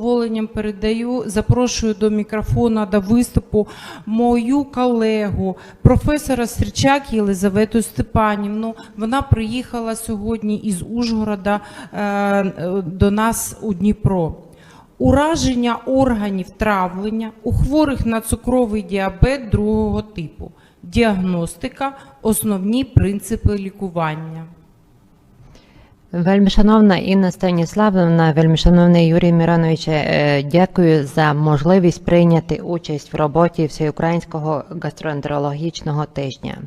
задоволенням передаю, запрошую до мікрофона до виступу мою колегу, професора Стрічак Єлизавету Степанівну. Вона приїхала сьогодні із Ужгорода е, до нас у Дніпро. Ураження органів травлення у хворих на цукровий діабет другого типу. Діагностика, основні принципи лікування. Вельмишановна Інна Станіславовна, вельмишановний Юрій Миронович, е, дякую за можливість прийняти участь в роботі Всеукраїнського гастроентерологічного тижня.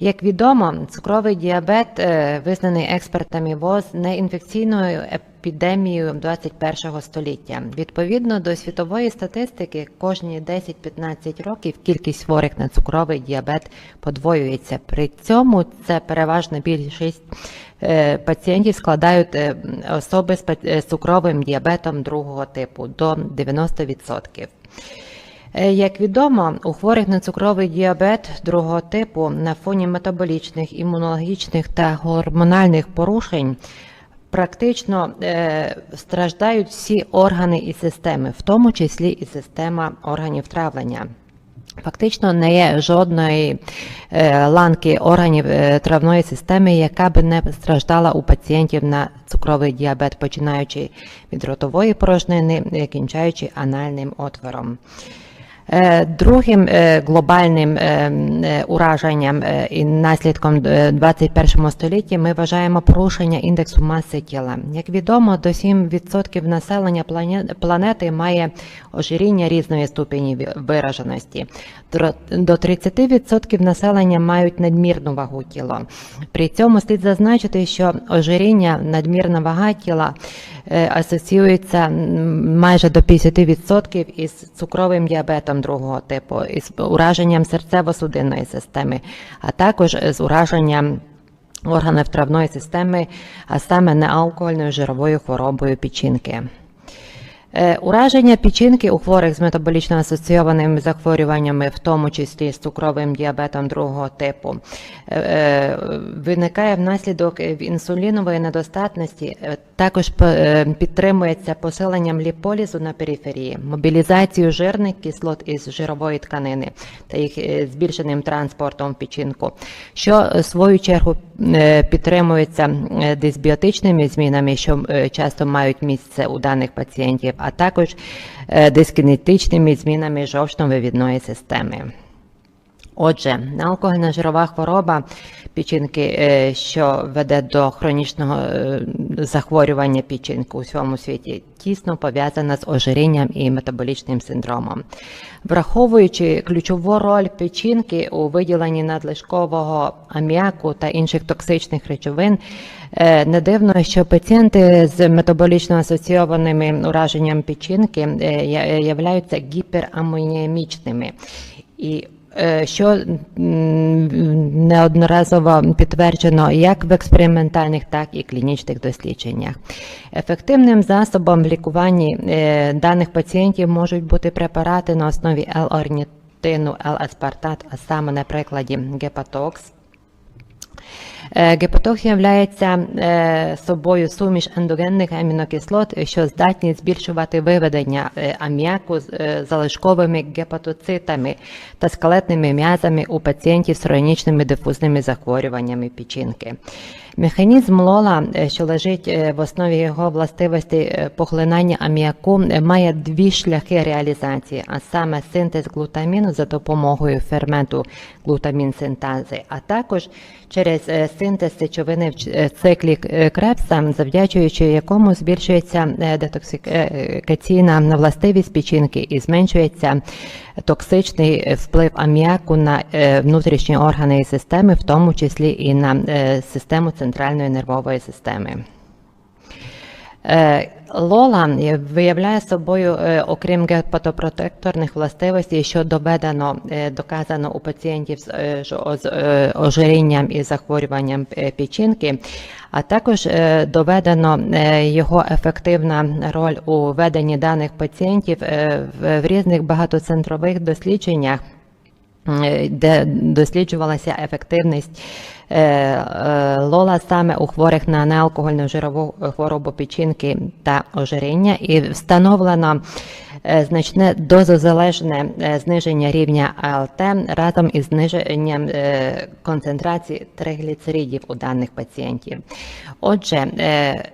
Як відомо, цукровий діабет е, визнаний експертами ВОЗ неінфекційною епідемією 21 століття. Відповідно до світової статистики, кожні 10-15 років кількість хворих на цукровий діабет подвоюється. При цьому це переважна більшість е, пацієнтів складають е, особи з цукровим діабетом другого типу до 90%. Е, Як відомо, у хворих на цукровий діабет другого типу на фоні метаболічних, імунологічних та гормональних порушень практично е, страждають всі органи і системи, в тому числі і система органів травлення. Фактично не є жодної е, ланки органів е, травної системи, яка би не страждала у пацієнтів на цукровий діабет, починаючи від ротової порожнини, е, кінчаючи анальним отвором. Е, Другим е, глобальним е, ураженням і наслідком е, 21 столітті ми вважаємо порушення індексу маси тіла. Як відомо, до 7% населення планети має ожиріння різної ступені вираженості. До 30% населення мають надмірну вагу тіла. При цьому слід зазначити, що ожиріння, надмірна вага тіла асоціюється майже до 50% із цукровим діабетом другого типу, із ураженням серцево-судинної системи, а також з ураженням органів травної системи, а саме неалкогольною жировою хворобою печінки. Е, Ураження печінки у хворих з метаболічно асоційованими захворюваннями, в тому числі з цукровим діабетом другого типу, е, е, виникає внаслідок інсулінової недостатності. Також підтримується посиленням ліполізу на периферії, мобілізацією жирних кислот із жирової тканини та їх збільшеним транспортом в печінку, що в свою чергу підтримується дисбіотичними змінами, що часто мають місце у даних пацієнтів, а також е, дискінетичними змінами жовчно-вивідної системи. Отже, алкогольна жирова хвороба печінки, е, що веде до хронічного е, захворювання печінки у всьому світі, тісно пов'язана з ожирінням і метаболічним синдромом. Враховуючи ключову роль печінки у виділенні надлишкового аміаку та інших токсичних речовин, е, не дивно, що пацієнти з метаболічно асоційованими ураженням печінки являються гіперамонемічними. І що неодноразово підтверджено як в експериментальних, так і клінічних дослідженнях. Ефективним засобом в лікуванні е, даних пацієнтів можуть бути препарати на основі L-орнітину, L-аспартат, а саме на прикладі гепатокс. Е, Гепатокс є собою суміш ендогенних амінокислот, що здатні збільшувати виведення е, аміаку з е, залишковими гепатоцитами та скелетними м'язами у пацієнтів з хронічними дифузними захворюваннями печінки. Механізм лола, е, що лежить е, в основі його властивості е, поглинання аміаку, е, має дві шляхи реалізації, а саме синтез глутаміну за допомогою ферменту глутамін-синтази, а також через е, синтез сечовини в е, циклі е, Крепса, завдячуючи якому збільшується е, детоксикаційна властивість печінки і зменшується токсичний вплив аміаку на внутрішні органи і системи, в тому числі і на систему центральної нервової системи. Лола виявляє собою, е, окрім гепатопротекторних властивостей, що доведено, е, доказано у пацієнтів з е, ожирінням і захворюванням печінки, а також доведено його ефективна роль у веденні даних пацієнтів в різних багатоцентрових дослідженнях де досліджувалася ефективність лола саме у хворих на неалкогольну жирову хворобу печінки та ожиріння, і встановлено е, значне дозозалежне е, зниження рівня АЛТ разом із зниженням е, концентрації тригліцеридів у даних пацієнтів. Отже, е, е,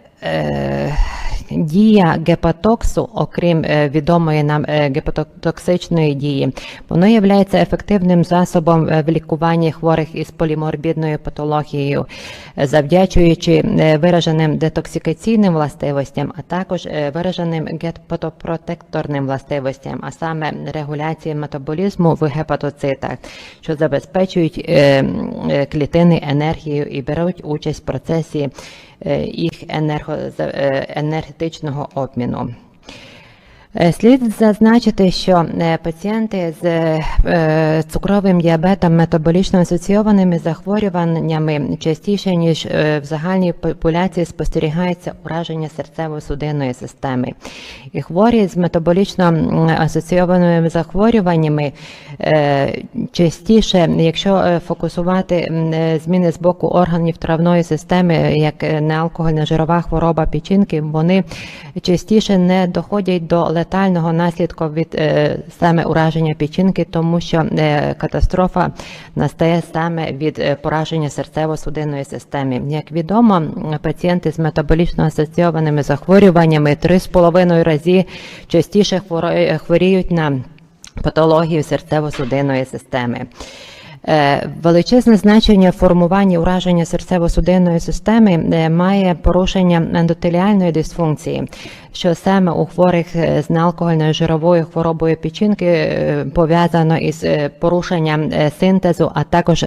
Дія гепатоксу, окрім е, відомої нам е, гепатотоксичної дії, воно є ефективним засобом е, в лікуванні хворих із поліморбідною патологією, е, завдячуючи е, вираженим детоксикаційним властивостям, а також е, вираженим гепатопротекторним властивостям, а саме регуляції метаболізму в гепатоцитах, що забезпечують е, е, клітини енергією і беруть участь в процесі е, їх енерго, е, енергетичного обміну. Е, Слід зазначити, що е, пацієнти з е, цукровим діабетом метаболічно асоційованими захворюваннями частіше ніж в загальній популяції спостерігається ураження серцево-судинної системи. І хворі з метаболічно асоційованими захворюваннями частіше, якщо фокусувати зміни з боку органів травної системи, як неалкогольна жирова хвороба печінки, вони частіше не доходять до летального наслідку від е, саме ураження печінки, тому що е, катастрофа настає саме від е, пораження серцево-судинної системи. Як відомо, пацієнти з метаболічно асоційованими захворюваннями 3,5 рази частіше хворіють на патологію серцево-судинної системи. Е, Величезне значення в формуванні ураження серцево-судинної системи е, має порушення ендотеліальної дисфункції, що саме у хворих е, з неалкогольною жировою хворобою печінки е, пов'язано із е, порушенням синтезу, а також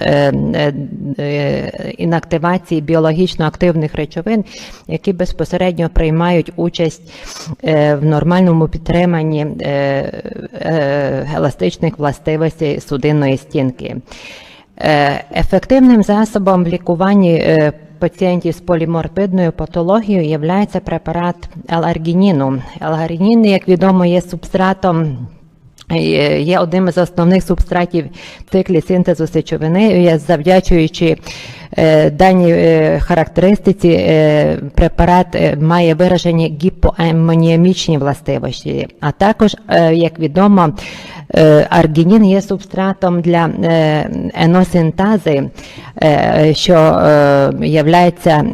інактивації біологічно активних речовин, які безпосередньо приймають участь в нормальному підтриманні еластичних властивостей судинної стінки. Ефективним засобом в лікуванні пацієнтів з поліморбидною патологією є препарат L-аргініну. L-аргінін, як відомо, є субстратом. е, Є одним із основних субстратів в циклі синтезу сечовини, завдячуючи е, даній е, характеристиці, препарат має виражені гіпоамоніамічні властивості. А також, як відомо, аргінін є субстратом для е, еносинтази, е, що є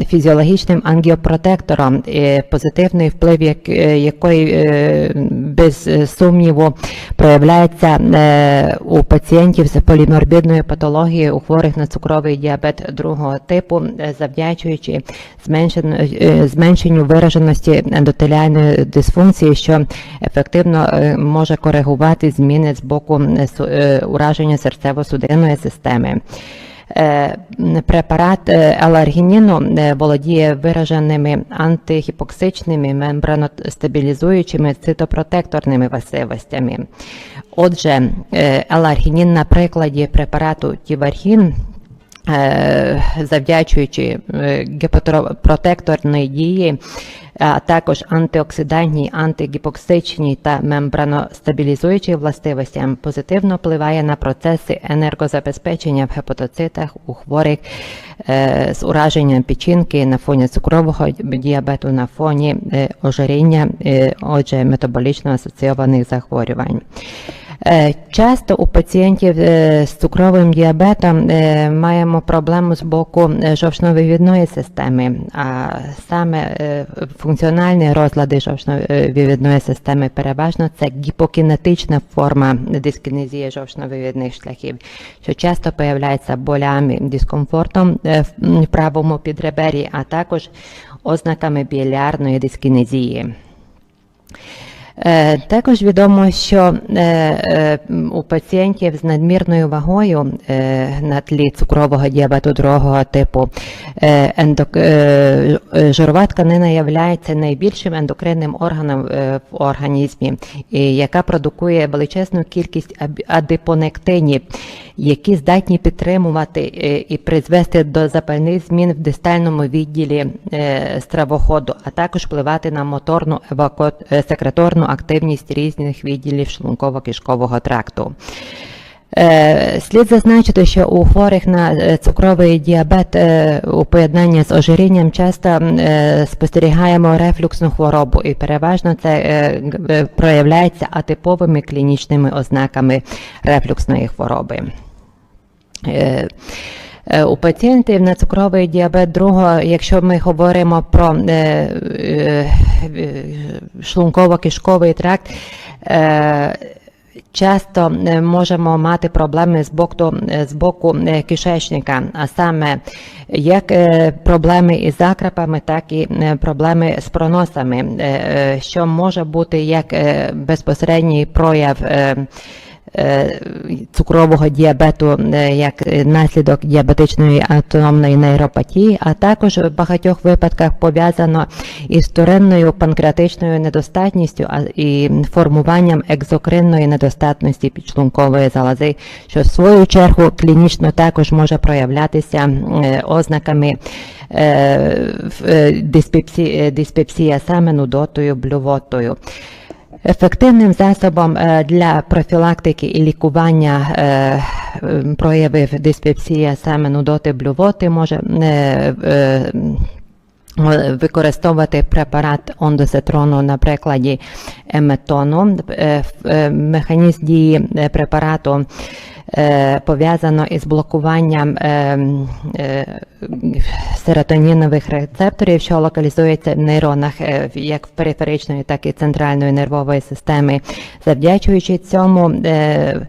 фізіологічним ангіопротектором, е, позитивний вплив як- е, якої е, без е, сумніву проявляється е, у пацієнтів з поліморбідною патологією, у хворих на цукровий діабет другого типу, е, завдячуючи е, зменшенню вираженості ендотеліальної дисфункції, що ефективно е, може коригувати зміни з боку е, е, ураження серцево-судинної системи. Е, Препарат аларгініну володіє вираженими антигіпоксичними мембраностабілізуючими цитопротекторними властивостями. Отже, аларгінін на прикладі препарату Тіваргін е, завдячуючи е, гепатопротекторної дії, а також антиоксидантній, антигіпоксичній та мембраностабілізуючій властивостям позитивно впливає на процеси енергозабезпечення в гепатоцитах у хворих е, з ураженням печінки на фоні цукрового діабету, на фоні е, ожиріння, е, отже, метаболічно асоційованих захворювань. Е, Часто у пацієнтів е, з цукровим діабетом е, маємо проблему з боку жовчно-вивідної системи, а саме функціональні розлади жовчно-вивідної системи переважно це гіпокінетична форма дискінезії жовчно-вивідних шляхів, що часто появляється болями, дискомфортом в правому підребері, а також ознаками білярної дискінезії. Е, Також відомо, що е, е, у пацієнтів з надмірною вагою на тлі цукрового діабету другого типу ендок, жирова тканина є найбільшим ендокринним органом в організмі, яка продукує величезну кількість адипонектинів, які здатні підтримувати і призвести до запальних змін в дистальному відділі стравоходу, а також впливати на моторну еваку- секреторну активність різних відділів шлунково-кишкового тракту. Е, Слід зазначити, що у хворих на е, цукровий діабет е, у поєднанні з ожирінням часто спостерігаємо рефлюксну хворобу, і переважно це проявляється атиповими клінічними ознаками рефлюксної хвороби. Е, У пацієнтів на цукровий діабет другого, якщо ми говоримо про е, е, шлунково-кишковий тракт, часто можемо мати проблеми з боку, з боку кишечника, а саме як проблеми із закрапами, так і проблеми з проносами, що може бути як безпосередній прояв. Е, цукрового діабету е, як наслідок діабетичної автономної нейропатії, а також в багатьох випадках пов'язано із вторинною панкреатичною недостатністю і формуванням екзокринної недостатності підшлункової залози, що в свою чергу клінічно також може проявлятися е, ознаками диспепсія саме нудотою, блювотою. Ефективним засобом е, для профілактики і лікування е, проявів диспепсії саме нудоти блювоти може е, використовувати препарат ондосетрону на прикладі еметону. Механізм дії препарату пов'язано із блокуванням е, е, серотонінових рецепторів, що локалізується в нейронах е, як в периферичної, так і центральної нервової системи. Завдячуючи цьому, е,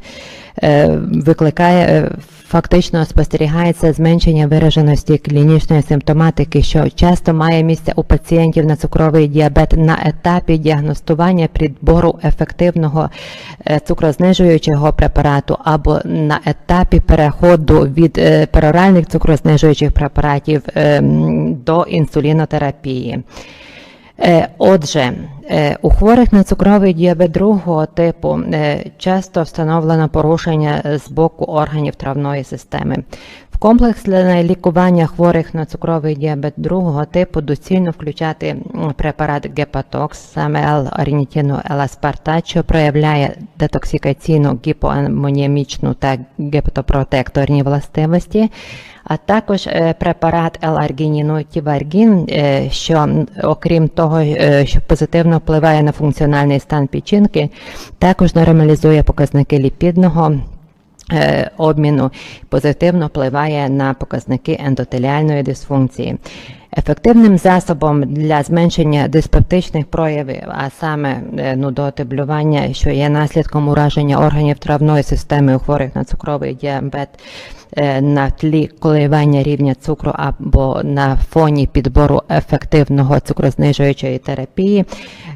е, викликає е, фактично спостерігається зменшення вираженості клінічної симптоматики, що часто має місце у пацієнтів на цукровий діабет на етапі діагностування підбору ефективного е, цукрознижуючого препарату або на етапі переходу від е, пероральних цукрознижуючих препаратів е, до інсулінотерапії. Е, Отже, у хворих на цукровий діабет другого типу е, часто встановлено порушення з боку органів травної системи. Комплексне лікування хворих на цукровий діабет другого типу доцільно включати препарат Гепатокс, саме L-арнітіну L-аспартат, що проявляє детоксикаційну гіпоамонімічну та гепатопротекторні властивості, а також е, препарат L-аргініну Тіваргін, е, що окрім того, е, що позитивно впливає на функціональний стан печінки, також нормалізує показники ліпідного обміну, позитивно впливає на показники ендотеліальної дисфункції. Ефективним засобом для зменшення диспептичних проявів, а саме е, нудоти блювання, що є наслідком ураження органів травної системи у хворих на цукровий діабет е, на тлі коливання рівня цукру або на фоні підбору ефективного цукрознижуючої терапії,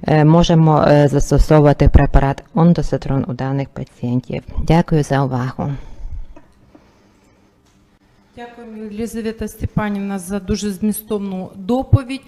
е, можемо застосовувати препарат ондосетрон у даних пацієнтів. Дякую за увагу. Дякую, Єлизавета Степанівна, за дуже змістовну доповідь.